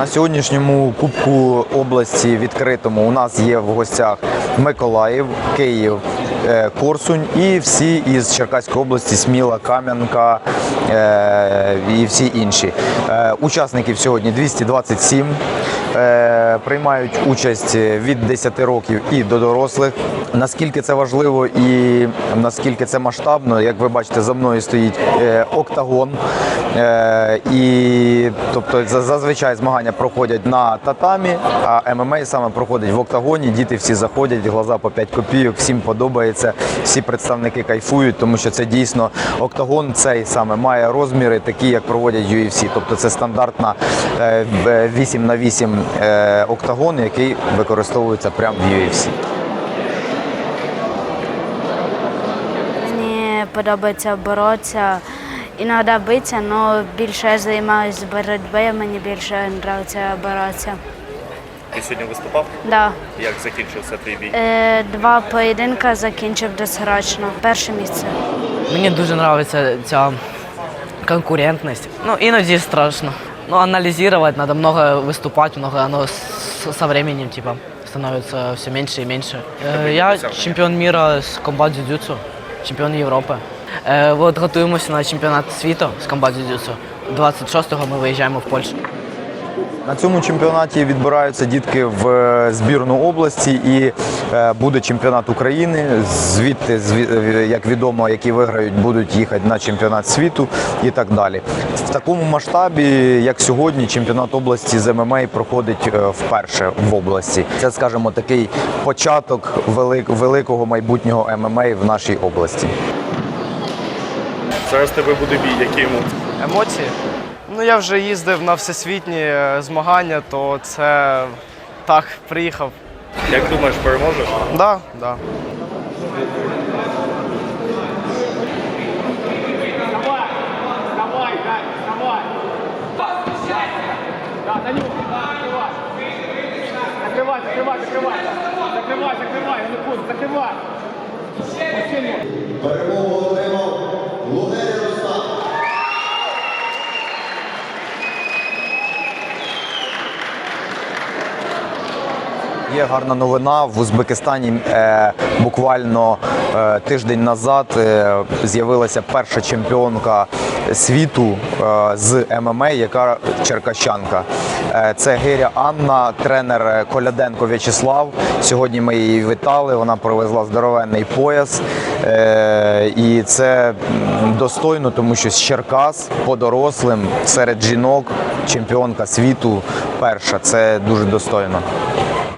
На сьогоднішньому Кубку області відкритому у нас є в гостях Миколаїв, Київ, е, Корсунь і всі із Черкаської області, Сміла, Кам'янка е, і всі інші. Е, Учасників сьогодні 227. Е, Приймають участь від 10 років і до дорослих. Наскільки це важливо і наскільки це масштабно, як ви бачите, за мною стоїть е, октагон. Е, І тобто за- зазвичай змагання проходять на татамі, а ММА саме проходить в октагоні. Діти всі заходять, глаза по 5 копійок, всім подобається. Всі представники кайфують, тому що це дійсно октагон цей саме має розміри, такі як проводять UFC. Тобто це стандартна е, 8 на 8 е, октагон, який використовується прямо в UFC. Мені подобається боротися, іноді битися, але більше я займаюся боротьбою, мені більше подобається боротися. Ти сьогодні виступав? Да. Як закінчився твій бій? Е, два поєдинки закінчив досрочно. Перше місце. Мені дуже подобається ця конкурентність. Ну, іноді страшно. Ну, аналізувати, треба много виступати, много оно с- со временем, типа, становится все меньше и меньше. Е, Я чемпіон міра з комбат дзюдзюцу, чемпіон Європи. Е, От готуємося на чемпіонат світу з комбат дзюдзюцу. 26-го ми виїжджаємо в Польщу. На цьому чемпіонаті відбираються дітки в е, збірну області і буде чемпіонат України. Звідти, зві- е, як відомо, які виграють, будуть їхати на чемпіонат світу і так далі. В такому масштабі, як сьогодні, чемпіонат області з ММА проходить е, вперше в області. Це, скажімо, такий початок великого майбутнього ММА в нашій області. Зараз тебе буде бій, який йому? Емоції? Ну я вже їздив на всесвітні е, змагання, то це так, приїхав. Як думаєш, переможеш? Да, да. Закривай, закривай, закривай. Закривай, закривай, закривай. Перемогу отримав Є гарна новина в Узбекистані. Е, буквально е, тиждень назад е, з'явилася перша чемпіонка світу е, з ММА, яка черкащанка. Е, це Гиря Анна, тренер Коляденко В'ячеслав. Сьогодні ми її вітали. Вона привезла здоровенний пояс. Е, і це достойно, тому що з Черкас по дорослим серед жінок чемпіонка світу перша. Це дуже достойно.